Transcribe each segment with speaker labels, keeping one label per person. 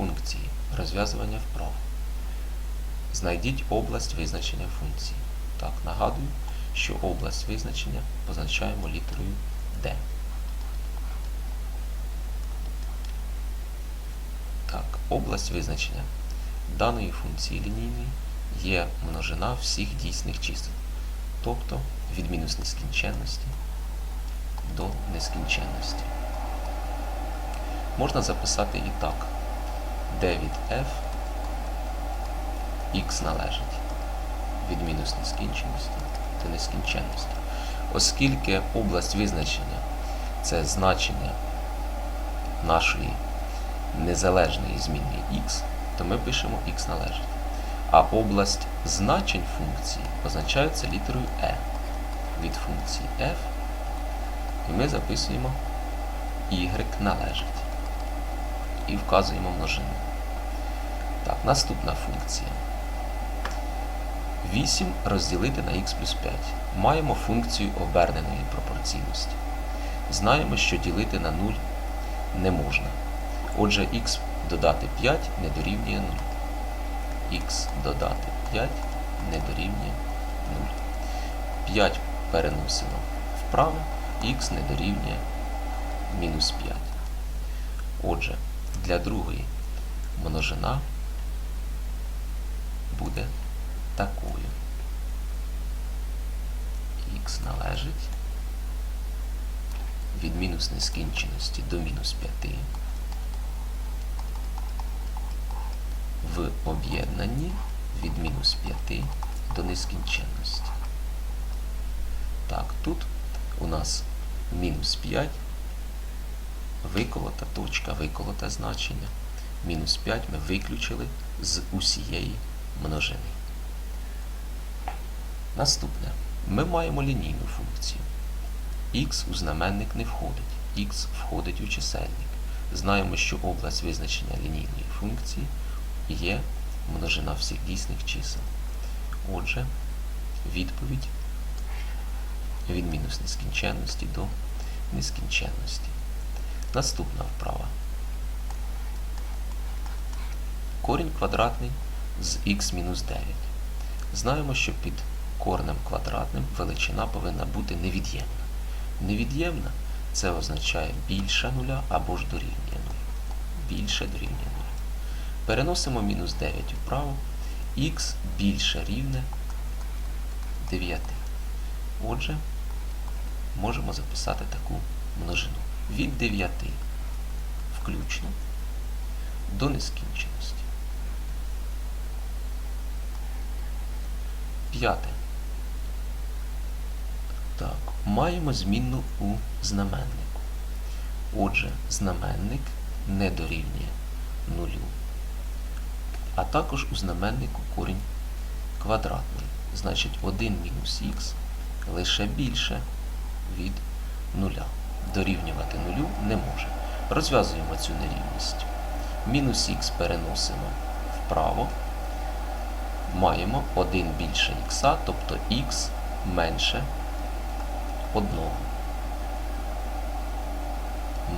Speaker 1: функції. Розв'язування вправ. Знайдіть область визначення функції. Так, нагадую, що область визначення позначаємо літерою D. Так, область визначення даної функції лінійної є множина всіх дійсних чисел, тобто від мінус нескінченності до нескінченності. Можна записати і так. D від f x належить від мінус нескінченності до нескінченності. Оскільки область визначення це значення нашої незалежної змінної x, то ми пишемо x належить. А область значень функції позначається літерою e від функції f, і ми записуємо y належить і вказуємо множину. Так, наступна функція. 8 розділити на х плюс 5. Маємо функцію оберненої пропорційності. Знаємо, що ділити на 0 не можна. Отже, х додати 5 не дорівнює 0. х додати 5 не дорівнює 0. 5 переносимо вправо, х не дорівнює мінус 5. Отже, для другої множина буде такою. Х належить від мінус нескінченості до мінус 5 в об'єднанні від мінус 5 до нескінченності. Так, тут у нас мінус 5 виколота точка, виколоте значення. Мінус 5 ми виключили з усієї множини. Наступне. Ми маємо лінійну функцію. Х у знаменник не входить, х входить у чисельник. Знаємо, що область визначення лінійної функції є множина всіх дійсних чисел. Отже, відповідь від мінус нескінченності до нескінченності. Наступна вправа. Корінь квадратний з х-9. Знаємо, що під корнем квадратним величина повинна бути невід'ємна. Невід'ємна це означає більше нуля або ж дорівнює нулю. Більше дорівнює нуля. Переносимо мінус 9 вправо, х більше рівне 9. Отже, можемо записати таку множину від 9 включно до нескінченості. П'яте. Так, маємо змінну у знаменнику. Отже, знаменник не дорівнює нулю. А також у знаменнику корінь квадратний. Значить 1 мінус х лише більше від нуля. Дорівнювати нулю не може. Розв'язуємо цю нерівність. Мінус х переносимо вправо. Маємо 1 більше х, тобто х менше 1.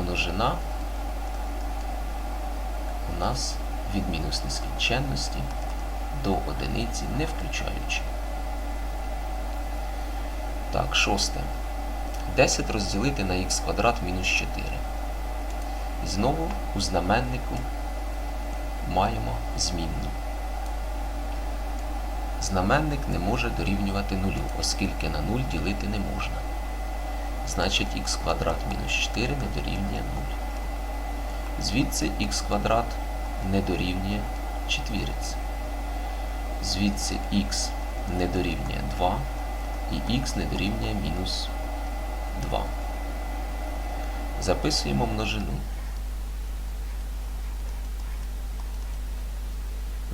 Speaker 1: Множина у нас від мінус нескінченності до одиниці не включаючи. Так, шосте. 10 розділити на х квадрат мінус 4. І знову у знаменнику маємо змінну. Знаменник не може дорівнювати нулю, оскільки на 0 ділити не можна. Значить х квадрат мінус 4 не дорівнює 0. Звідси х квадрат не дорівнює четвірці. Звідси х не дорівнює 2 і х не дорівнює мінус 2. Записуємо множину.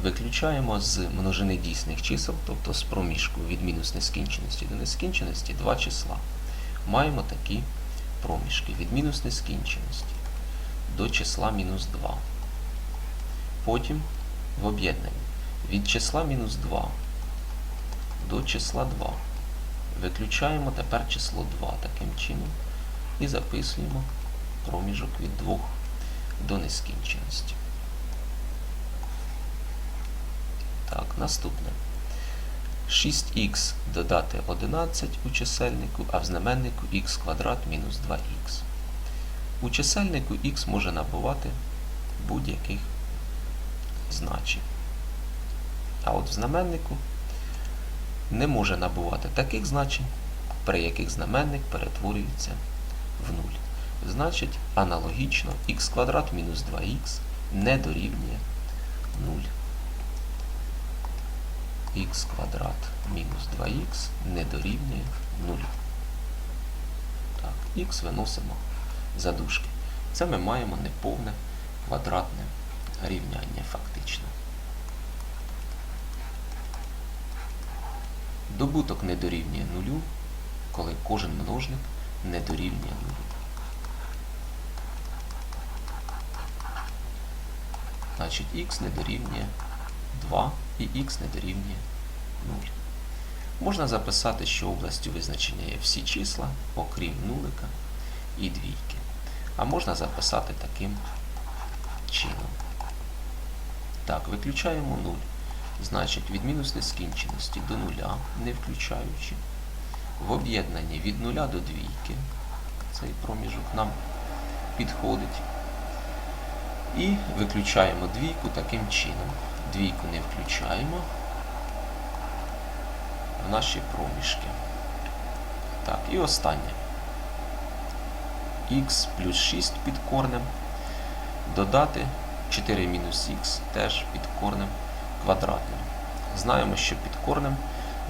Speaker 1: Виключаємо з множини дійсних чисел, тобто з проміжку від мінус нескінченості до нескінченості, два числа. Маємо такі проміжки від мінус нескінченості до числа мінус 2. Потім в об'єднанні від числа мінус 2 до числа 2. Виключаємо тепер число 2 таким чином і записуємо проміжок від 2 до нескінченості. Наступне. 6х додати 11 у чисельнику, а в знаменнику х квадрат мінус 2х. У чисельнику х може набувати будь-яких значень. А от в знаменнику не може набувати таких значень, при яких знаменник перетворюється в 0. Значить, аналогічно х квадрат мінус 2х не дорівнює 0. Х квадрат мінус 2х не дорівнює 0. Так, х виносимо за дужки. Це ми маємо неповне квадратне рівняння фактично. Добуток не дорівнює нулю, коли кожен множник не дорівнює нулю. Значить, х не дорівнює 2 і х не дорівнює 0. Можна записати, що областю визначення є всі числа, окрім нулика і двійки. А можна записати таким чином. Так, виключаємо 0. Значить, від мінус нескінченості до нуля, не включаючи. В об'єднанні від 0 до двійки. Цей проміжок нам підходить. І виключаємо двійку таким чином. Двійку не включаємо в наші проміжки. Так, і останнє. х плюс 6 під корнем. Додати 4 мінус х теж під корнем квадратним. Знаємо, що під корнем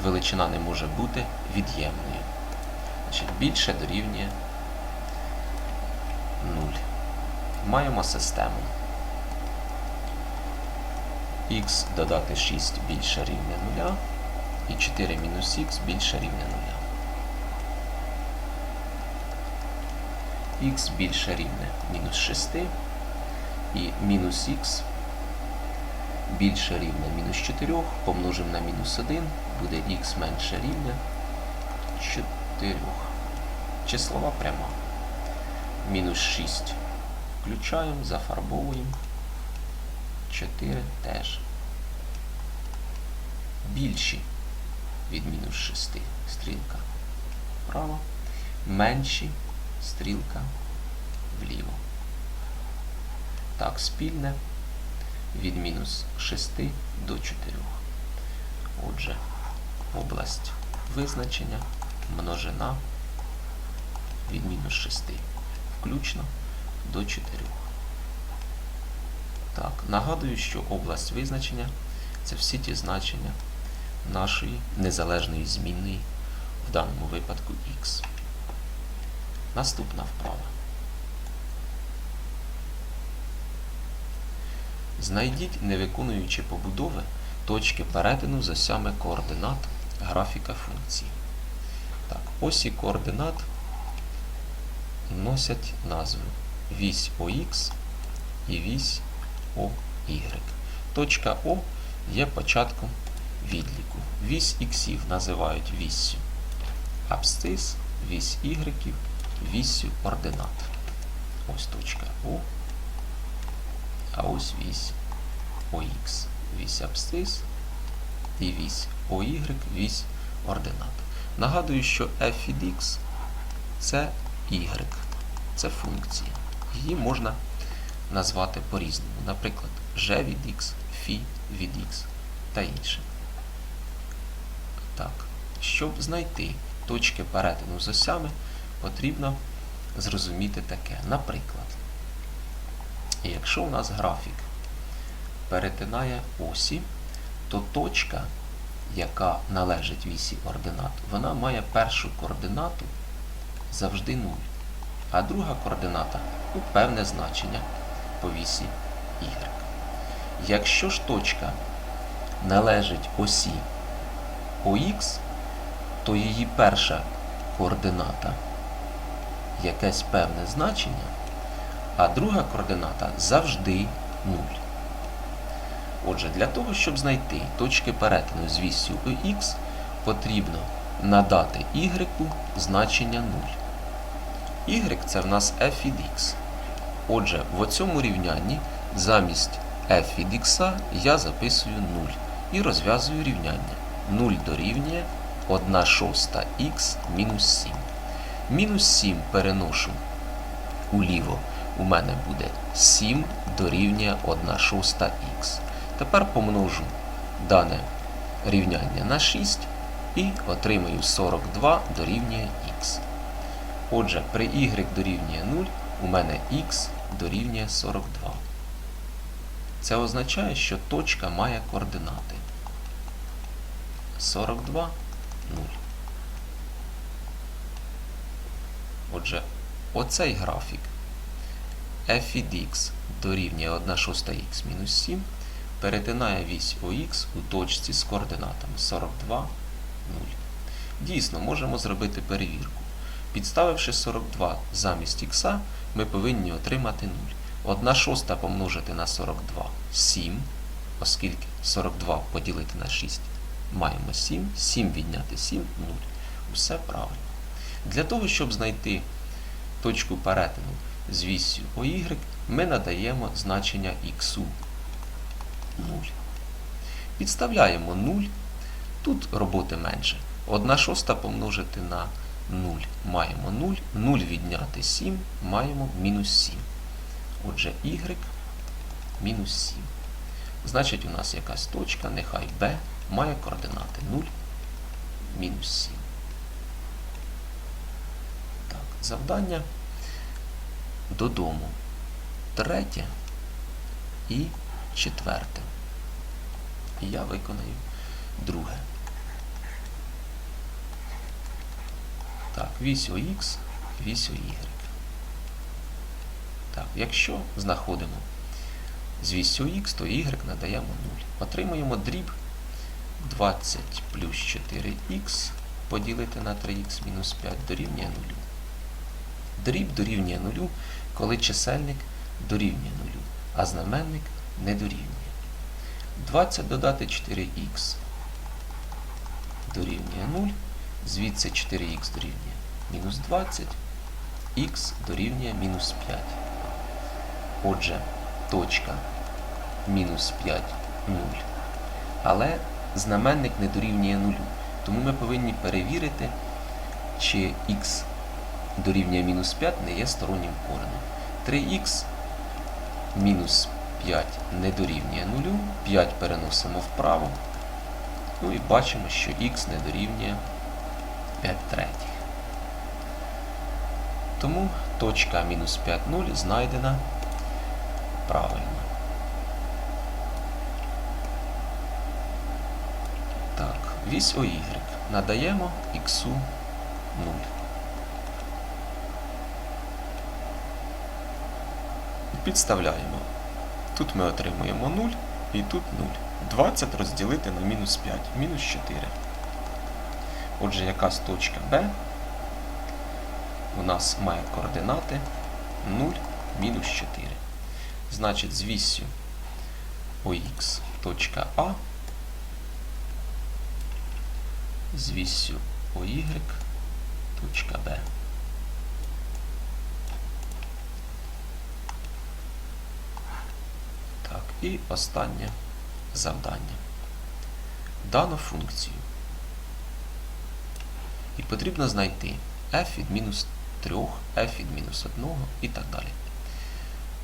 Speaker 1: величина не може бути від'ємною. Значить, більше дорівнює 0. Маємо систему. Х додати 6 більше рівня 0 і 4 мінус х більше рівня 0. х більше рівне мінус 6 і мінус х більше рівня мінус 4 помножимо на мінус 1, буде х менше рівня 4. Числова пряма. Мінус 6 включаємо, зафарбовуємо. 4 теж. Більші від мінус 6 стрілка вправо, менші стрілка вліво. Так, спільне від мінус 6 до 4. Отже, область визначення множина від мінус 6, включно до 4. Так, нагадую, що область визначення це всі ті значення нашої незалежної змінної, в даному випадку х. Наступна вправа. Знайдіть, не виконуючи побудови, точки перетину з осями координат графіка функції. Так, осі координат носять назву вісь ОХ і вісь ОY. Точка О є початком відліку. Вісь іксів називають віссю. Абсцис, вісь ігреків, віссю ординат. Ось точка О. А ось вісь ОХ. Вісь абсцис і вісь ОY, вісь ординат. Нагадую, що f від x це y. Це функція. Її можна назвати по-різному. Наприклад, g від x, φ від x та інше. Так, щоб знайти точки перетину з осями, потрібно зрозуміти таке. Наприклад, якщо у нас графік перетинає осі, то точка, яка належить вісі ординат, вона має першу координату завжди 0, а друга координата ну, певне значення по y. Якщо ж точка належить осі ОХ, то її перша координата якесь певне значення, а друга координата завжди 0. Отже, для того, щоб знайти точки перетину з вісю ОХ, потрібно надати y значення 0. Y це в нас f від x. Отже, в цьому рівнянні замість f від x я записую 0. і розв'язую рівняння. 0 дорівнює 1 шоста х мінус 7. Мінус 7 переношу уліво. У мене буде 7 дорівнює 1 шоста х. Тепер помножу дане рівняння на 6 і отримаю 42 дорівнює х. Отже, при y дорівнює 0 у мене х дорівнює 42. Це означає, що точка має координати 42, 0. Отже, оцей графік f від x дорівнює 1 шоста х мінус 7 перетинає вісь ОХ у точці з координатами 42, 0. Дійсно, можемо зробити перевірку. Підставивши 42 замість х, ми повинні отримати 0. 1 шоста помножити на 42 7, оскільки 42 поділити на 6 маємо 7, 7 відняти 7 0. Усе правильно. Для того, щоб знайти точку перетину з віссю ОY, ми надаємо значення х 0. Підставляємо 0. Тут роботи менше. 1 шоста помножити на 0 маємо 0, 0 відняти 7 маємо мінус 7. Отже, y мінус 7. Значить, у нас якась точка, нехай b, має координати 0, мінус 7. Так, завдання додому. Третє і четверте. І я виконаю друге. Так, вісь ОХ, вісь ОY. Так, якщо знаходимо з вісю х, то y надаємо 0. Отримуємо дріб 20 плюс 4х поділити на 3х мінус 5 дорівнює 0. Дріб дорівнює 0, коли чисельник дорівнює 0, а знаменник не дорівнює. 20 додати 4х дорівнює 0, звідси 4х дорівнює мінус 20, х дорівнює мінус 5. Отже, точка мінус 5 0. Але знаменник не дорівнює 0. Тому ми повинні перевірити, чи х дорівнює мінус 5 не є стороннім коренем. 3х мінус 5 не дорівнює 0. 5 переносимо вправо. Ну і бачимо, що х не дорівнює 5 третіх. Тому точка мінус 5 0 знайдена правильно. Так, вісь ОY надаємо х 0. Підставляємо. Тут ми отримуємо 0 і тут 0. 20 розділити на мінус 5, мінус 4. Отже, якась точка Б у нас має координати 0, мінус 4. Значить, з вісю ОХ точка А з вісю ОY точка Б. Так, і останнє завдання. Дану функцію. І потрібно знайти f від мінус 3, f від мінус 1 і так далі.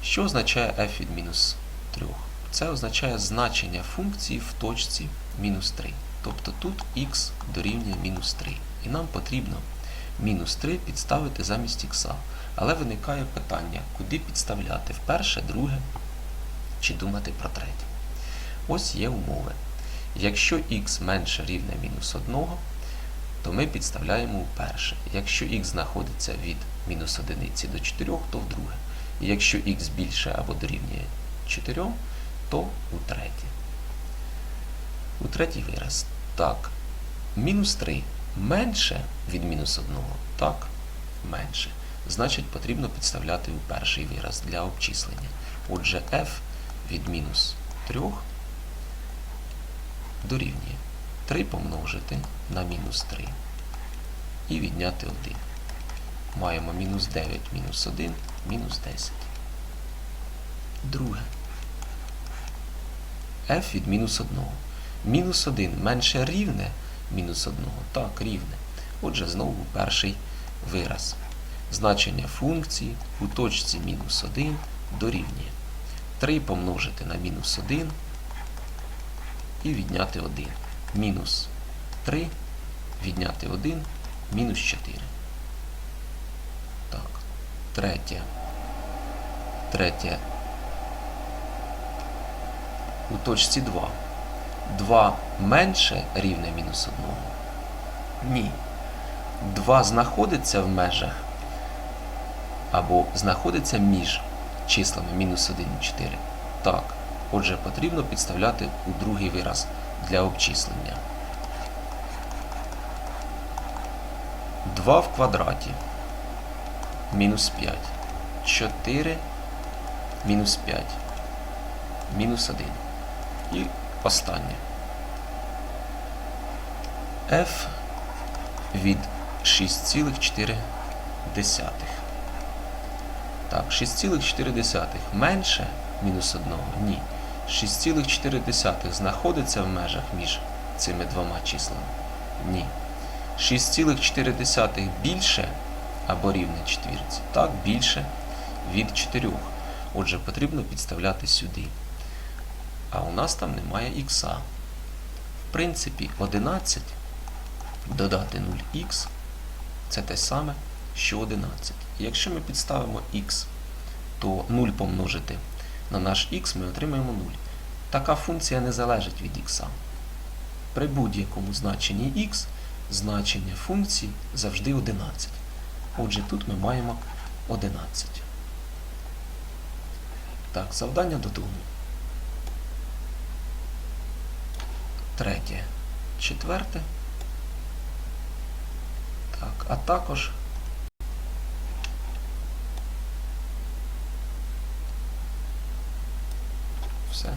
Speaker 1: Що означає f від мінус 3? Це означає значення функції в точці мінус 3. Тобто тут x дорівнює мінус 3. І нам потрібно мінус 3 підставити замість х. Але виникає питання, куди підставляти вперше, друге, чи думати про третє. Ось є умови. Якщо х менше рівня мінус 1, то ми підставляємо у перше. Якщо х знаходиться від мінус 1 до 4, то в друге. І якщо х більше або дорівнює 4, то у третє. У третій вираз. Так. Мінус 3 менше від мінус 1. Так, менше. Значить, потрібно підставляти у перший вираз для обчислення. Отже, f від мінус 3 дорівнює 3 помножити на мінус 3 і відняти 1. Маємо мінус 9 мінус 1 мінус 10. Друге. f від мінус 1. Мінус 1 менше рівне мінус 1. Так, рівне. Отже, знову перший вираз. Значення функції у точці мінус 1 дорівнює 3 помножити на мінус 1 і відняти 1. Мінус 3 відняти 1 мінус 4. Так, третє. Третє. У точці 2. 2 менше рівне мінус 1. Ні. 2 знаходиться в межах або знаходиться між числами мінус 1 і 4. Так. Отже, потрібно підставляти у другий вираз для обчислення. 2 в квадраті мінус 5. 4 мінус 5. Мінус 1. І останнє. f від 6,4. Так, 6,4 менше мінус 1? Ні. 6,4 знаходиться в межах між цими двома числами? Ні. 6,4 більше або рівне четвірці? Так, більше від 4. Отже, потрібно підставляти сюди. А у нас там немає ікса. В принципі, 11 додати 0х це те саме, що 11. Якщо ми підставимо х, то 0 помножити на наш х ми отримаємо 0. Така функція не залежить від х. При будь-якому значенні х значення функції завжди 11. Отже, тут ми маємо 11. Так, завдання додому. Третє. Четверте. Так, а також все.